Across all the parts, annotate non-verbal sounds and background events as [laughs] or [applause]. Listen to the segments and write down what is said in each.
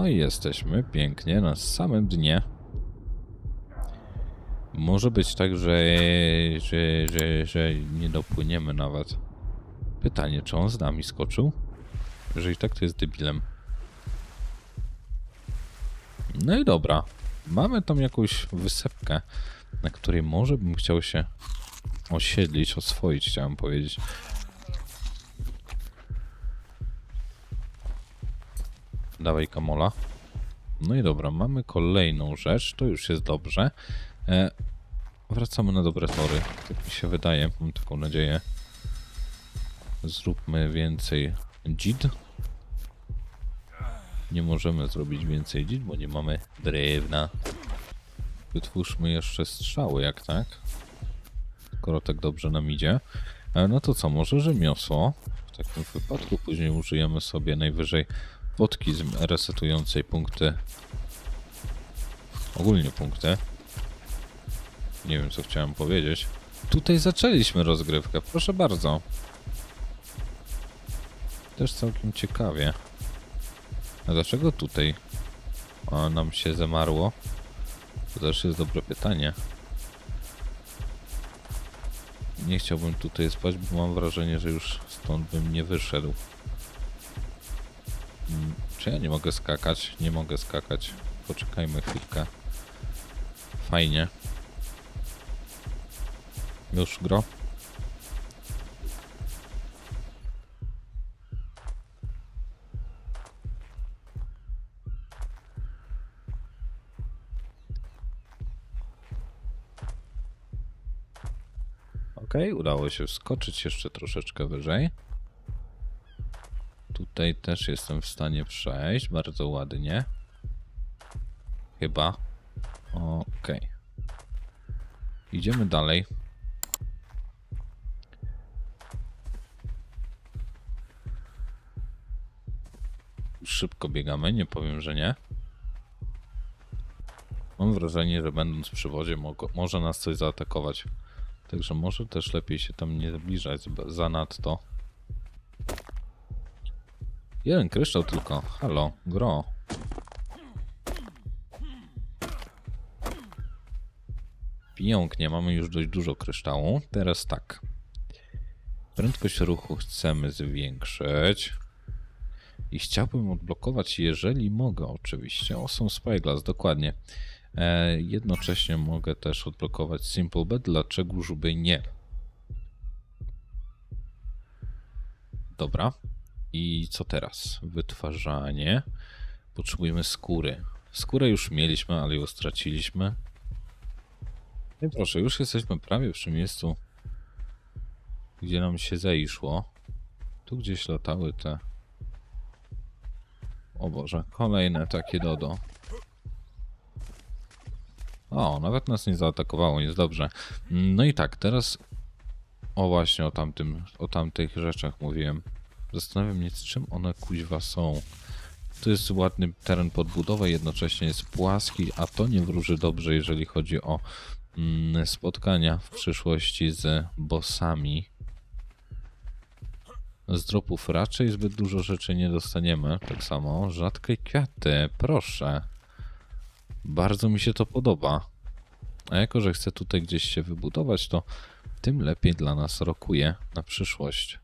No i jesteśmy pięknie na samym dnie. Może być tak, że, że, że, że nie dopłyniemy nawet. Pytanie, czy on z nami skoczył? Jeżeli tak, to jest debilem. No i dobra. Mamy tam jakąś wysepkę, na której może bym chciał się osiedlić, oswoić, chciałem powiedzieć. Dawaj kamola. No i dobra, mamy kolejną rzecz, to już jest dobrze. E, wracamy na dobre tory, tak mi się wydaje, mam taką nadzieję. Zróbmy więcej dzid. Nie możemy zrobić więcej dzid, bo nie mamy drewna. Wytwórzmy jeszcze strzały, jak tak? Skoro tak dobrze nam idzie. E, no to co, może rzemiosło? W takim wypadku później użyjemy sobie najwyżej potki resetującej punkty. Ogólnie punkty. Nie wiem, co chciałem powiedzieć. Tutaj zaczęliśmy rozgrywkę, proszę bardzo. Też całkiem ciekawie. A dlaczego tutaj a nam się zamarło? To też jest dobre pytanie. Nie chciałbym tutaj spać, bo mam wrażenie, że już stąd bym nie wyszedł. Czy ja nie mogę skakać? Nie mogę skakać. Poczekajmy chwilkę. Fajnie. Już gro? Ok, udało się wskoczyć jeszcze troszeczkę wyżej. Tutaj też jestem w stanie przejść, bardzo ładnie. Chyba. Ok. Idziemy dalej. Szybko biegamy, nie powiem, że nie. Mam wrażenie, że będąc przy wodzie może nas coś zaatakować. Także może też lepiej się tam nie zbliżać zanadto. Jeden kryształ tylko. Halo, gro. Pięknie, mamy już dość dużo kryształu. Teraz tak. Prędkość ruchu chcemy zwiększyć. I chciałbym odblokować, jeżeli mogę oczywiście. O, są Spyglass, dokładnie. E, jednocześnie mogę też odblokować Simple Bed, dlaczegoż by nie. Dobra. I co teraz? Wytwarzanie. Potrzebujemy skóry. Skórę już mieliśmy, ale ją straciliśmy. No i proszę, już jesteśmy prawie przy miejscu, gdzie nam się zaiszło. Tu gdzieś latały te... O Boże, kolejne takie dodo. O, nawet nas nie zaatakowało, jest dobrze. No i tak, teraz... O właśnie, o tamtym, o tamtych rzeczach mówiłem. Zastanawiam mnie, z czym one kuźwa są. To jest ładny teren pod budowę, jednocześnie jest płaski, a to nie wróży dobrze, jeżeli chodzi o mm, spotkania w przyszłości z bossami. Z dropów raczej zbyt dużo rzeczy nie dostaniemy. Tak samo rzadkie kwiaty, proszę. Bardzo mi się to podoba. A jako, że chcę tutaj gdzieś się wybudować, to tym lepiej dla nas rokuje na przyszłość.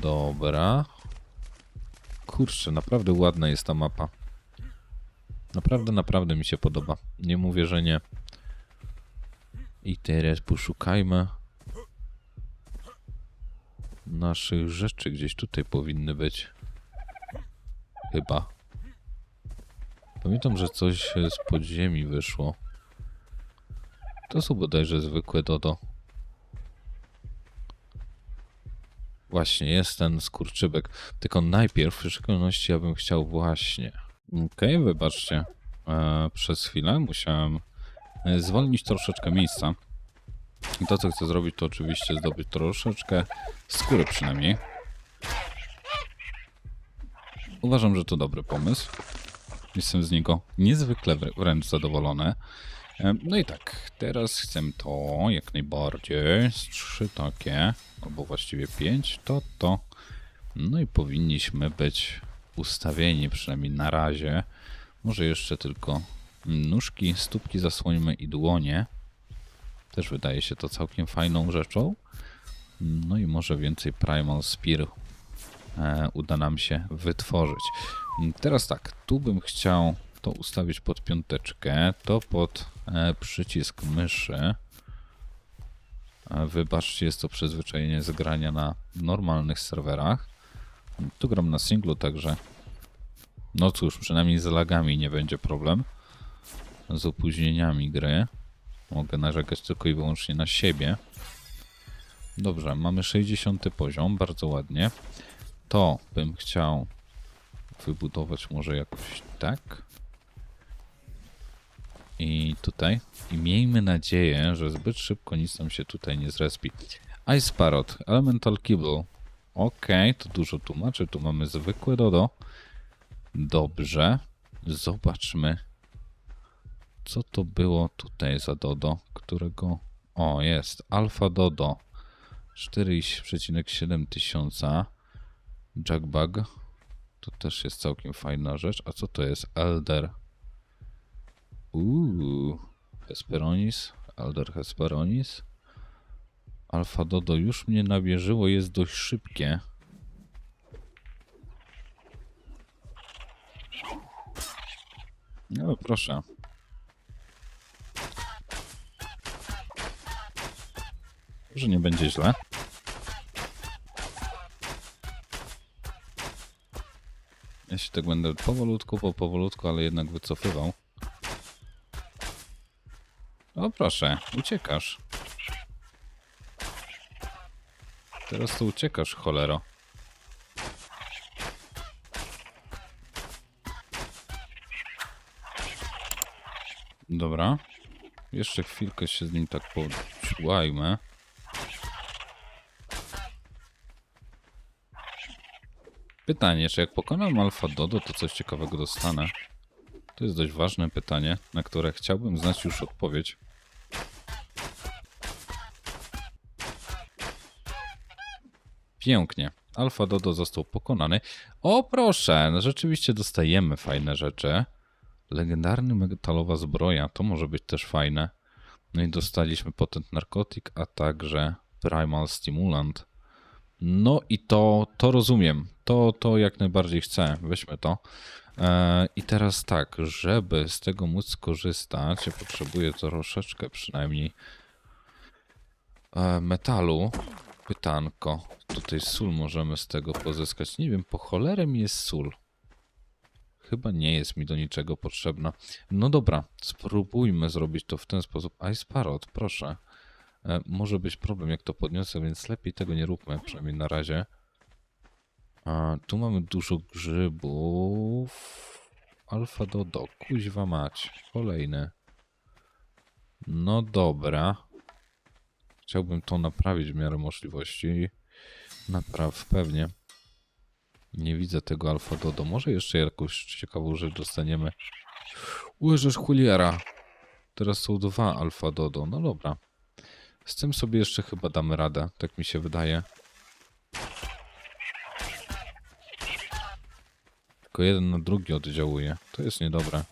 Dobra. Kurczę, naprawdę ładna jest ta mapa. Naprawdę, naprawdę mi się podoba. Nie mówię, że nie. I teraz poszukajmy naszych rzeczy. Gdzieś tutaj powinny być. Chyba. Pamiętam, że coś z podziemi wyszło. To są bodajże zwykłe dodo. Właśnie, jest ten skurczybek. Tylko najpierw w szczególności ja bym chciał właśnie. Okej, wybaczcie. E, przez chwilę musiałem e, zwolnić troszeczkę miejsca. I to, co chcę zrobić, to oczywiście zdobyć troszeczkę skóry przynajmniej. Uważam, że to dobry pomysł. Jestem z niego niezwykle wr- wręcz zadowolony. Em, No i tak, teraz chcę to jak najbardziej. Trzy takie, albo właściwie pięć, to to. No i powinniśmy być ustawieni, przynajmniej na razie. Może jeszcze tylko nóżki, stópki zasłońmy i dłonie. Też wydaje się to całkiem fajną rzeczą. No i może więcej Primal Spear e, uda nam się wytworzyć. Teraz tak, tu bym chciał to ustawić pod piąteczkę, to pod e, przycisk myszy. E, Wybaczcie, jest to przyzwyczajenie z grania na normalnych serwerach. Tu gram na singlu, także no cóż, przynajmniej z lagami nie będzie problem. Z opóźnieniami gry. Mogę narzekać tylko i wyłącznie na siebie. Dobrze, mamy 60 poziom, bardzo ładnie. To bym chciał wybudować może jakoś tak. I tutaj. I miejmy nadzieję, że zbyt szybko nic nam się tutaj nie zrespi. Ice Parrot, Elemental Kibble. Okej, to dużo tłumaczy. Tu mamy zwykłe dodo. Dobrze. Zobaczmy, co to było tutaj za dodo, którego... O, jest. Alfa dodo. 4,7 tysiąca. Jackbug. To też jest całkiem fajna rzecz. A co to jest? Elder. Uuu. Hesperonis. Elder Hesperonis. Alfa Dodo już mnie nabierzyło, jest dość szybkie. No proszę. Może nie będzie źle. Ja się tak będę powolutku, po powolutku, ale jednak wycofywał. O proszę, uciekasz. Teraz to uciekasz, cholero. Dobra. Jeszcze chwilkę się z nim tak poczułajmy. Pytanie, czy jak pokonam Alfa Dodo, to coś ciekawego dostanę? To jest dość ważne pytanie, na które chciałbym znać już odpowiedź. Pięknie. Alfa Dodo został pokonany. O proszę, no rzeczywiście dostajemy fajne rzeczy. Legendarny metalowa zbroja, to może być też fajne. No i dostaliśmy potent narkotyk, a także primal stimulant. No i to, to rozumiem. To, to jak najbardziej chcę. Weźmy to. E, I teraz tak, żeby z tego móc skorzystać, ja potrzebuję troszeczkę przynajmniej e, metalu. Pytanko. Tutaj sól możemy z tego pozyskać. Nie wiem, po cholerę mi jest sól. Chyba nie jest mi do niczego potrzebna. No dobra, spróbujmy zrobić to w ten sposób. Ice Parrot, proszę. E, może być problem, jak to podniosę, więc lepiej tego nie róbmy, przynajmniej na razie. A, tu mamy dużo grzybów. Alfa Dodo, kuźwa mać. Kolejny. No dobra. Chciałbym to naprawić w miarę możliwości. Napraw, pewnie. Nie widzę tego Alfa Dodo. Może jeszcze jakąś ciekawą rzecz dostaniemy. Łyżesz chuliera. Teraz są dwa Alfa Dodo. No dobra. Z tym sobie jeszcze chyba damy radę. Tak mi się wydaje. Tylko jeden na drugi oddziałuje. To jest niedobre.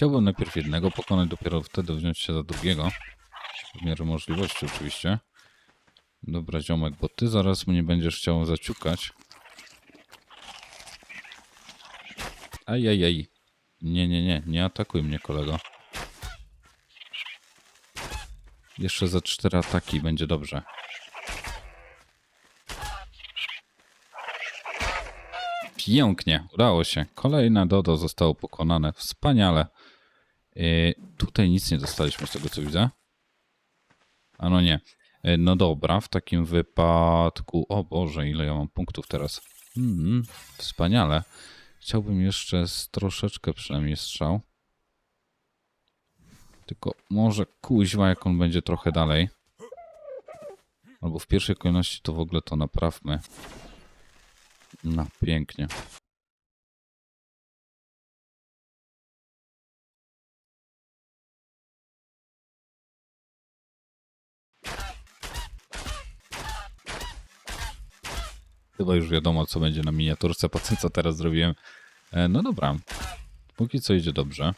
Chciałbym najpierw jednego pokonać, dopiero wtedy wziąć się za drugiego. W miarę możliwości oczywiście. Dobra ziomek, bo ty zaraz mnie będziesz chciał zaciukać. Ajajaj. Nie, nie, nie, nie atakuj mnie kolego. Jeszcze za cztery ataki będzie dobrze. Pięknie, udało się. Kolejne Dodo zostało pokonane. Wspaniale. Yy, tutaj nic nie dostaliśmy z tego co widzę. A no nie. Yy, no dobra, w takim wypadku... O Boże, ile ja mam punktów teraz. Mm, wspaniale. Chciałbym jeszcze z troszeczkę przynajmniej strzał. Tylko może kuźwa, jak on będzie trochę dalej. Albo w pierwszej kolejności to w ogóle to naprawmy. No, pięknie. Chyba już wiadomo, co będzie na miniaturce po tym, co teraz zrobiłem. E, no dobra. Póki co idzie dobrze.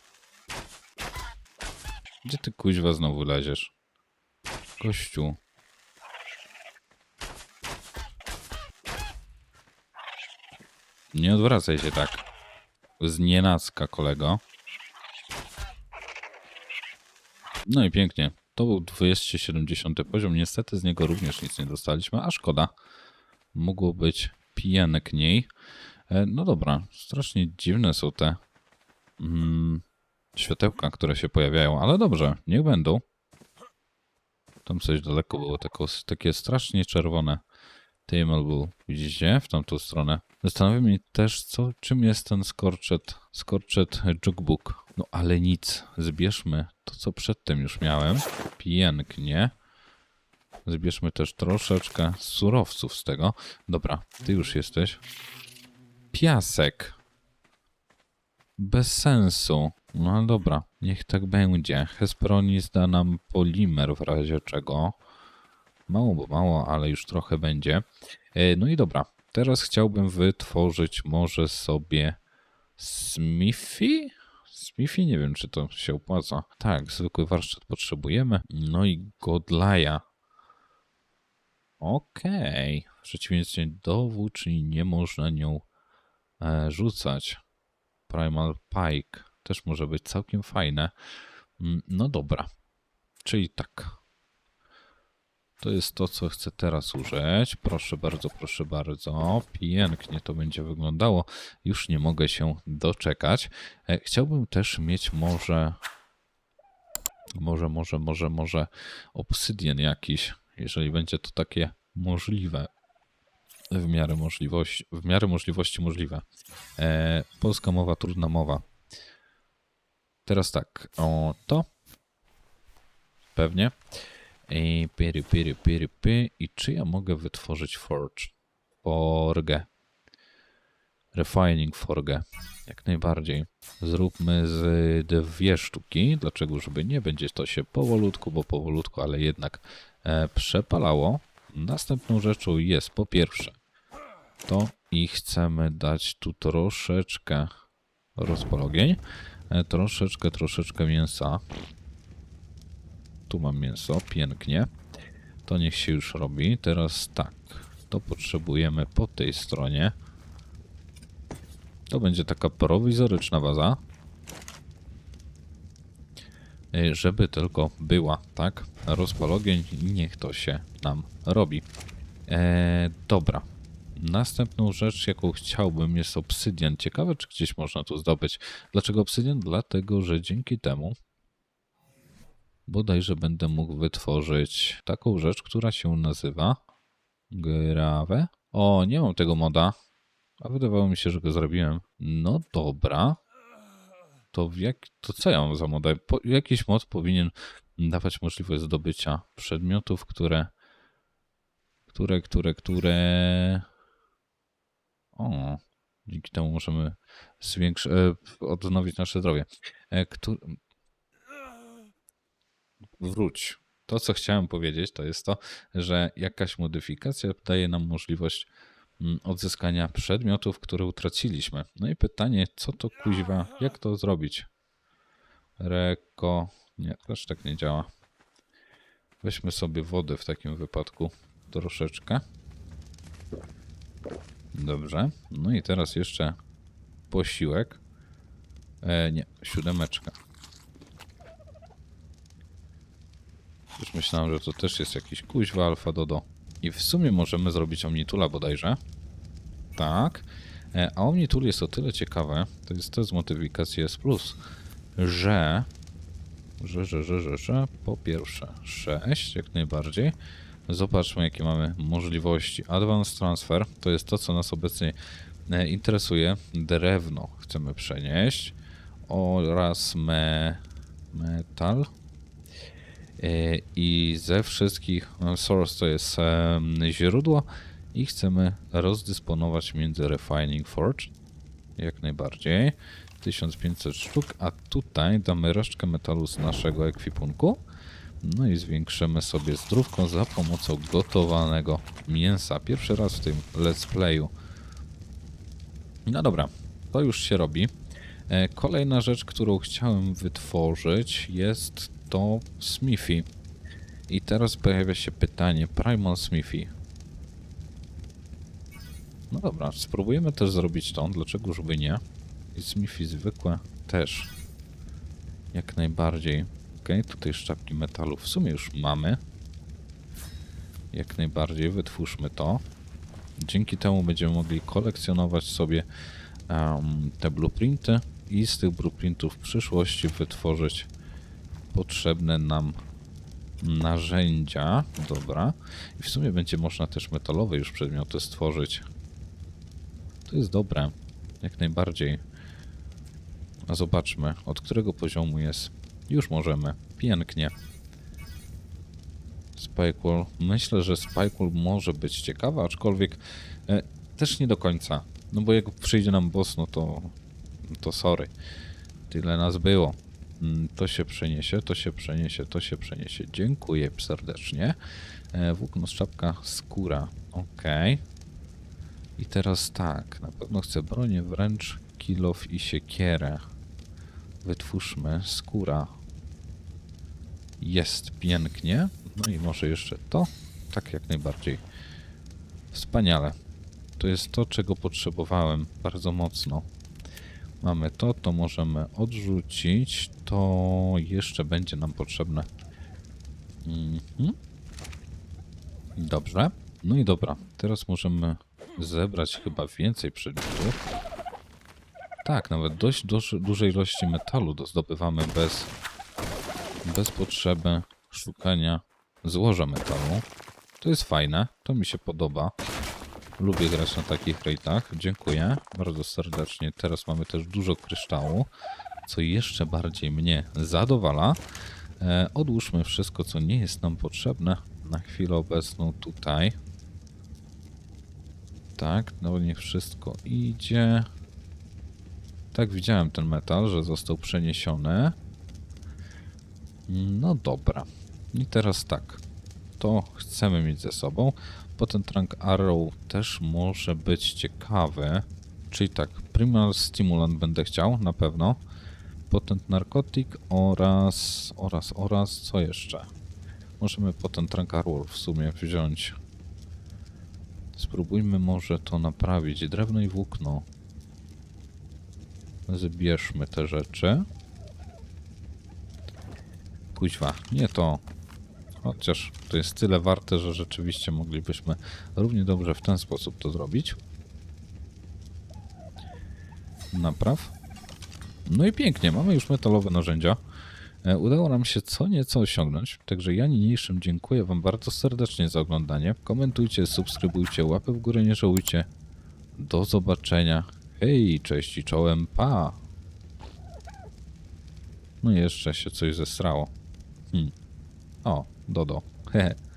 Gdzie ty kuźwa znowu leziesz? Kościół. Nie odwracaj się tak. Z nienacka, kolego. No i pięknie. To był 270 poziom. Niestety z niego również nic nie dostaliśmy, a szkoda. Mogło być pijanek niej. E, No dobra, strasznie dziwne są te mm, światełka, które się pojawiają, ale dobrze, niech będą. Tam coś daleko było, tako, takie strasznie czerwone. Table był, widzicie, w tamtą stronę. Zastanawia mnie też, co, czym jest ten Scorched, Scorched Jukebook. No ale nic, zbierzmy to, co przedtem już miałem. Pięknie. Zbierzmy też troszeczkę surowców z tego. Dobra, ty już jesteś. Piasek. Bez sensu. No dobra, niech tak będzie. Hesperonis da nam polimer w razie czego. Mało, bo mało, ale już trochę będzie. E, No i dobra, teraz chciałbym wytworzyć może sobie Smithy? Smithy? Nie wiem, czy to się opłaca. Tak, zwykły warsztat potrzebujemy. No i Godlaja. Okej. W przeciwieństwie do włóczni nie można nią e, rzucać. Primal Pike też może być całkiem fajne. Mm, No dobra. Czyli tak. To jest to, co chcę teraz użyć. Proszę bardzo, proszę bardzo. Pięknie to będzie wyglądało. Już nie mogę się doczekać. E, Chciałbym też mieć może... Może, może, może, może obsydian jakiś, jeżeli będzie to takie możliwe. W miarę możliwości, w miarę możliwości możliwe. E, polska mowa, trudna mowa. Teraz tak, o to. Pewnie. I pyry, pyry, pyry, py. I czy ja mogę wytworzyć forge? Forgę. Refining forgę. Jak najbardziej. Zróbmy z dwie sztuki. Dlaczego? Żeby nie będzie to się powolutku, bo powolutku, ale jednak przepalało. Następną rzeczą jest po pierwsze to i chcemy dać tu troszeczkę rozpologień, e, troszeczkę, troszeczkę mięsa. Tu mam mięso, pięknie. To niech się już robi. Teraz tak, to potrzebujemy po tej stronie. To będzie taka prowizoryczna baza. Żeby tylko była, tak? Rozpalogień i niech to się nam robi. E, dobra. Następną rzecz, jaką chciałbym, jest obsydian. Ciekawe, czy gdzieś można tu zdobyć. Dlaczego obsydian? Dlatego, że dzięki temu bodajże będę mógł wytworzyć taką rzecz, która się nazywa Grave. O, nie mam tego moda. A wydawało mi się, że go zrobiłem. No dobra. To, jak, to co ja mam za modę? Po, jakiś mod powinien dawać możliwość zdobycia przedmiotów, które które, które, które... O, dzięki temu możemy zwiększyć, e, odnowić nasze zdrowie. E. Wróć. To, co chciałem powiedzieć, to jest to, że jakaś modyfikacja daje nam możliwość odzyskania przedmiotów, które utraciliśmy. No i pytanie, co to kuźwa, jak to zrobić? Reko... Nie, też tak nie działa. Weźmy sobie wodę w takim wypadku troszeczkę. Dobrze. No i teraz jeszcze posiłek. E, nie, siódemeczka. Już myślałem, że to też jest jakiś kuźwa alfa dodo. I w sumie możemy zrobić omnitula bodajże. Tak. E, a omnitul jest o tyle ciekawe, to jest to z modyfikacji S+, że że, że, że, że, że po pierwsze 6 jak najbardziej. Zobaczmy jakie mamy możliwości. Advanced Transfer to jest to co nas obecnie e, interesuje. Drewno chcemy przenieść oraz me, metal. E, I ze wszystkich no, source to jest em, źródło i chcemy rozdysponować między Refining Forge jak najbardziej. 1500 sztuk, a tutaj damy resztkę metalu z naszego ekwipunku. No i zwiększymy sobie zdrówko za pomocą gotowanego mięsa. Pierwszy raz w tym let's playu. No dobra, to już się robi. E, Kolejna rzecz, którą chciałem wytworzyć jest to Smithy. I teraz pojawia się pytanie, Primal Smithy. No dobra, spróbujemy też zrobić to, dlaczego żeby nie? I Smithy zwykłe też. Jak najbardziej. Ok, tutaj szczapki metalu w sumie już mamy. Jak najbardziej, wytwórzmy to. Dzięki temu będziemy mogli kolekcjonować sobie em, te blueprinty i z tych blueprintów w przyszłości wytworzyć potrzebne nam narzędzia. Dobra. I w sumie będzie można też metalowe już przedmioty stworzyć. To jest dobre. Jak najbardziej. A zobaczmy, od którego poziomu jest. Już możemy. Pięknie. Spikewall. Myślę, że Spikewall może być ciekawa, aczkolwiek e, też nie do końca. No bo jak przyjdzie nam boss, no to, to sorry. Tyle nas było. Mm, To się przeniesie, to się przeniesie, to się przeniesie. Dziękuję serdecznie. E, włókno z czapka, skóra. Ok. I teraz tak, na pewno chcę bronię, wręcz kilof i siekierę. Wytwórzmy skóra. Jest pięknie. No i może jeszcze to. Tak jak najbardziej. Wspaniale. To jest to, czego potrzebowałem bardzo mocno. Mamy to, to możemy odrzucić. To jeszcze będzie nam potrzebne. Mhm. Dobrze. No i dobra. Teraz możemy zebrać chyba więcej przedmiotów. Tak, nawet dość dużej ilości metalu do zdobywamy bez, bez potrzeby szukania złoża metalu. To jest fajne, to mi się podoba. Lubię grać na takich rate'ach. Dziękuję bardzo serdecznie. Teraz mamy też dużo kryształu, co jeszcze bardziej mnie zadowala. E, odłóżmy wszystko, co nie jest nam potrzebne na chwilę obecną tutaj. Tak, no niech wszystko idzie. Tak, widziałem ten metal, że został przeniesiony. No dobra. I teraz tak. To chcemy mieć ze sobą. Potem Trunk Arrow też może być ciekawy. Czyli tak, Primal Stimulant będę chciał, na pewno. Potent Narkotik oraz, oraz, oraz, co jeszcze? Możemy potem Trunk Arrow w sumie wziąć. Spróbujmy może to naprawić. Drewno i włókno. Zbierzmy te rzeczy. Kuźwa, nie to. Chociaż to jest tyle warte, że rzeczywiście moglibyśmy równie dobrze w ten sposób to zrobić. Napraw. No i pięknie, mamy już metalowe narzędzia. E, Udało nam się co nieco osiągnąć, także ja niniejszym dziękuję Wam bardzo serdecznie za oglądanie. Komentujcie, subskrybujcie, łapy w górę nie żałujcie. Do zobaczenia. Hej, cześć i czołem, pa! No i jeszcze się coś zesrało. Hmm. O, Dodo. Hehe. [laughs]